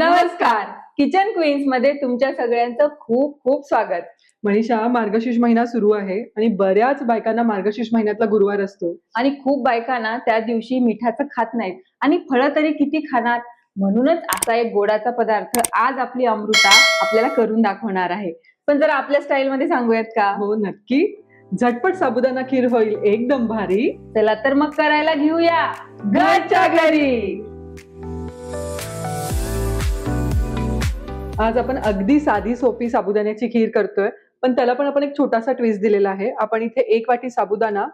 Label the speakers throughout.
Speaker 1: नमस्कार. किचन क्वीन्समध्ये तुमच्या सगळ्यांचं खूप खूप स्वागत.
Speaker 2: मनीषा मार्गशीर्ष महिना सुरू आहे आणि बऱ्याच बायकांना मार्गशीर्ष महिन्यातला गुरुवार असतो.
Speaker 1: आणि खूप बायकांना त्या दिवशी मिठाचं खात नाहीत. आणि फळं तरी किती खाणार? म्हणूनच असा एक गोडाचा पदार्थ आज आपली अमृता आपल्याला करून दाखवणार आहे. पण जर आपल्या स्टाईल मध्ये सांगूयात का?
Speaker 2: हो नक्की. झटपट साबुदाणा खीर होईल एकदम भारी.
Speaker 1: चला तर मग करायला घेऊया. घरच्या घरी.
Speaker 2: आज आपण अगदी साधी सोपी साबुदाण्याची खीर करतोय पण त्याला पण आपण एक छोटासा ट्विस्ट दिलेला आहे. आपण इथे एक वाटी साबुदाणा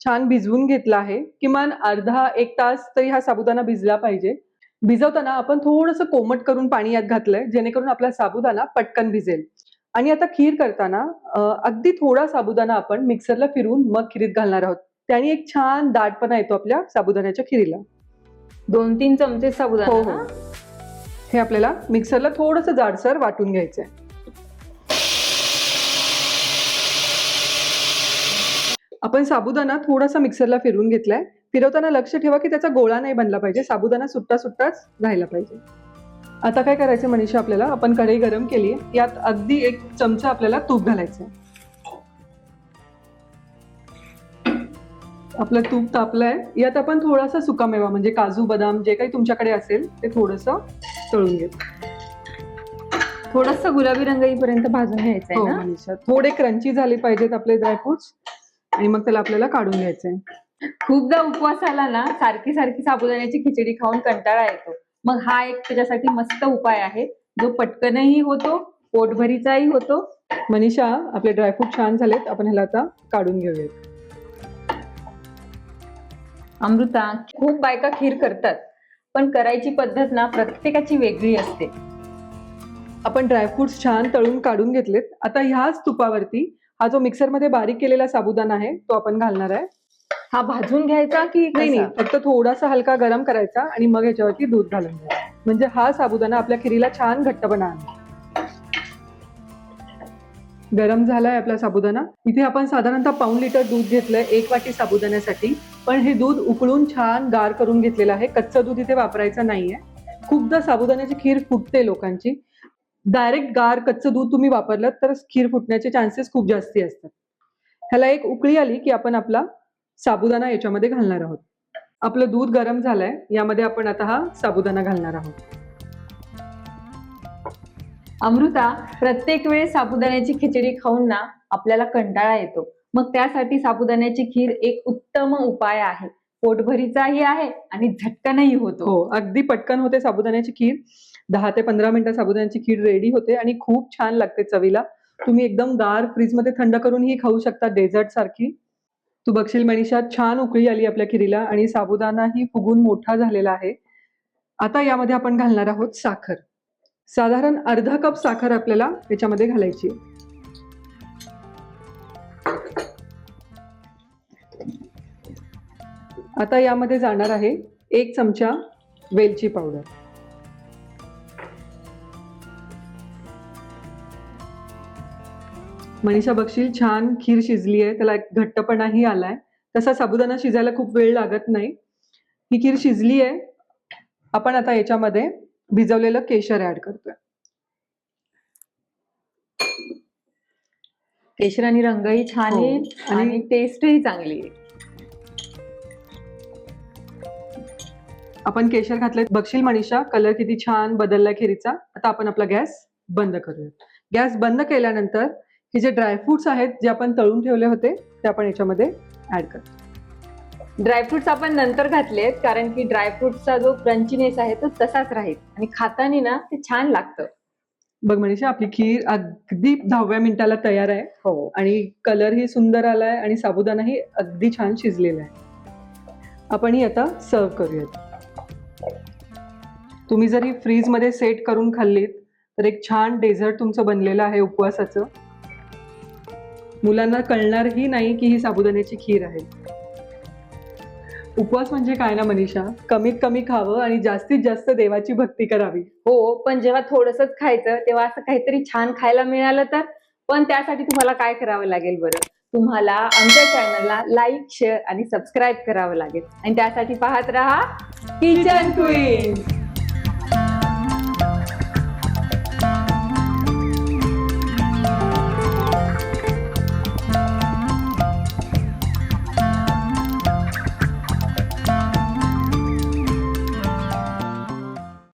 Speaker 2: छान भिजवून घेतला आहे. किमान अर्धा एक तास तरी हा साबुदाणा भिजला पाहिजे. भिजवताना आपण थोडंसं कोमट करून पाणी यात घातलंय जेणेकरून आपला साबुदाणा पटकन भिजेल. आणि आता खीर करताना अगदी थोडा साबुदाणा आपण मिक्सरला फिरवून मग खीरीत घालणार आहोत. त्याने एक छान दाटपणा येतो आपल्या साबुदाण्याच्या खिरीला.
Speaker 1: दोन तीन चमचे
Speaker 2: हो
Speaker 1: साबुदाणा
Speaker 2: हो?
Speaker 1: ना?
Speaker 2: हे आपल्याला मिक्सरला थोडस जाडसर वाटून घ्यायचंय. आपण साबुदाणा थोडासा मिक्सरला फिरवून घेतलाय. फिरवताना लक्ष ठेवा की त्याचा गोळा नाही बनला पाहिजे. साबुदाणा सुट्टा सुट्टाच राहिला पाहिजे. आता काय करायचं मनीषा आपल्याला आपण कढई गरम केली यात अगदी एक चमचा आपल्याला तूप घालायचं आपलं तूप तापलंय. यात आपण थोडासा सुकामेवा म्हणजे काजू बदाम जे काही तुमच्याकडे असेल ते थोडस तळून घेऊ.
Speaker 1: थोडस गुलाबी रंग येईपर्यंत भाजून घ्यायचंय
Speaker 2: हो
Speaker 1: ना?
Speaker 2: मनीषा. थोडे क्रंची झाले पाहिजेत आपले ड्रायफ्रुट्स आणि मग त्याला आपल्याला काढून घ्यायचंय.
Speaker 1: खूपदा उपवास आला ना सारखी सारखी साबुदाण्याची खिचडी खाऊन कंटाळा येतो. मग हा एक त्याच्यासाठी मस्त उपाय आहे. जो पटकनही होतो पोटभरीचाही होतो.
Speaker 2: मनीषा आपले ड्रायफ्रूट छान झालेत. आपण ह्याला आता काढून घेऊयात.
Speaker 1: अमृता खूप बायका खीर करतात पण करायची पद्धत ना प्रत्येकाची वेगळी असते.
Speaker 2: आपण ड्रायफ्रुट्स छान तळून काढून घेतलेत. आता ह्याच तुपावरती हा जो मिक्सरमध्ये बारीक केलेला साबुदाणा आहे तो आपण घालणार आहे.
Speaker 1: हा भाजून घ्यायचा की
Speaker 2: नाही? नाही फक्त थोडासा हलका गरम करायचा आणि मग ह्याच्यावरती दूध घालून घ्यायचं. म्हणजे हा साबुदाणा आपल्या खिरीला छान घट्टपणा आणेल गरम झालाय आपला साबुदाणा. इथे आपण साधारणतः पाऊन लिटर दूध घेतलंय एक वाटी साबुदाण्यासाठी. पण हे दूध उकळून छान गार करून घेतलेलं आहे. कच्चं दूध इथे वापरायचं नाहीये. खूपदा साबुदाण्याची खीर फुटते लोकांची. डायरेक्ट गार कच्चं दूध तुम्ही वापरलं तर खीर फुटण्याचे चान्सेस खूप जास्ती असतात. ह्याला एक उकळी आली की आपण आपला साबुदाणा याच्यामध्ये घालणार आहोत. आपलं दूध गरम झालंय यामध्ये आपण आता हा साबुदाणा घालणार आहोत.
Speaker 1: अमृता प्रत्येक वेळेस साबुदाण्याची खिचडी खाऊन ना आपल्याला कंटाळा येतो. मग त्यासाठी साबुदाण्याची खीर एक उत्तम उपाय आहे. पोटभरीचाही आहे आणि झटकनही होतो.
Speaker 2: हो अगदी पटकन होते साबुदाण्याची खीर. दहा ते पंधरा मिनिटं साबुदाण्याची खीर रेडी होते आणि खूप छान लागते चवीला. तुम्ही एकदम गार फ्रीजमध्ये थंड करून ही खाऊ शकता डेझर्ट सारखी. तू बघशील मनीषा छान उकळी आली आपल्या खिरीला आणि साबुदाणाही फुगून मोठा झालेला आहे. आता यामध्ये आपण घालणार आहोत साखर. साधारण अर्धा कप साखर आपल्याला याच्यामध्ये घालायची. आहे. आता यामध्ये जाणार आहे एक चमचा वेलची पावडर. मनीषा बघशील छान खीर शिजली आहे त्याला एक घट्टपणाही आलाय. तसा साबुदाणा शिजायला खूप वेळ लागत नाही. ही खीर शिजली आहे. आपण आता याच्यामध्ये भिजवलेलं केशर ऍड करतोय.
Speaker 1: केशर आणि रंगही छान
Speaker 2: हो.
Speaker 1: येईल आणि- टेस्टही चांगली आहे.
Speaker 2: आपण केशर घातलंय. बघशील मनीषा कलर किती छान बदललाय खिरीचा. आता आपण आपला गॅस बंद करूया गॅस बंद केल्यानंतर हे जे ड्रायफ्रुट्स आहेत जे आपण तळून ठेवले होते ते आपण याच्यामध्ये ऍड करतो
Speaker 1: ड्रायफ्रुट्स आपण नंतर घातलेत कारण की ड्रायफ्रुट्सचा जो क्रंचीनेस आहे तो तसाच राहील. आणि खाताना ना ते छान लागतं.
Speaker 2: बघ मनीषा आपली खीर अगदी दहाव्या मिनिटाला तयार आहे.
Speaker 1: हो.
Speaker 2: आणि कलरही सुंदर आलाय आणि साबुदाणाही अगदी छान शिजलेला आहे. आपण ही आता सर्व करूयात. तुम्ही जर ही फ्रीजमध्ये सेट करून खाल्लीत तर एक छान डेझर्ट तुमचं बनलेलं आहे उपवासाचं. मुलांना कळणारही नाही की ही साबुदाण्याची खीर आहे. उपवास म्हणजे काय ना मनीषा? कमीत कमी खावं आणि जास्तीत जास्त देवाची भक्ती करावी.
Speaker 1: हो पण जेव्हा थोडंसंच खायचं तेव्हा असं काहीतरी छान खायला मिळालं तर? पण त्यासाठी तुम्हाला काय करावं लागेल बरं? तुम्हाला आमच्या चॅनलला लाईक शेअर आणि सबस्क्राईब करावं लागेल. आणि त्यासाठी पाहत राहा किचन क्वीन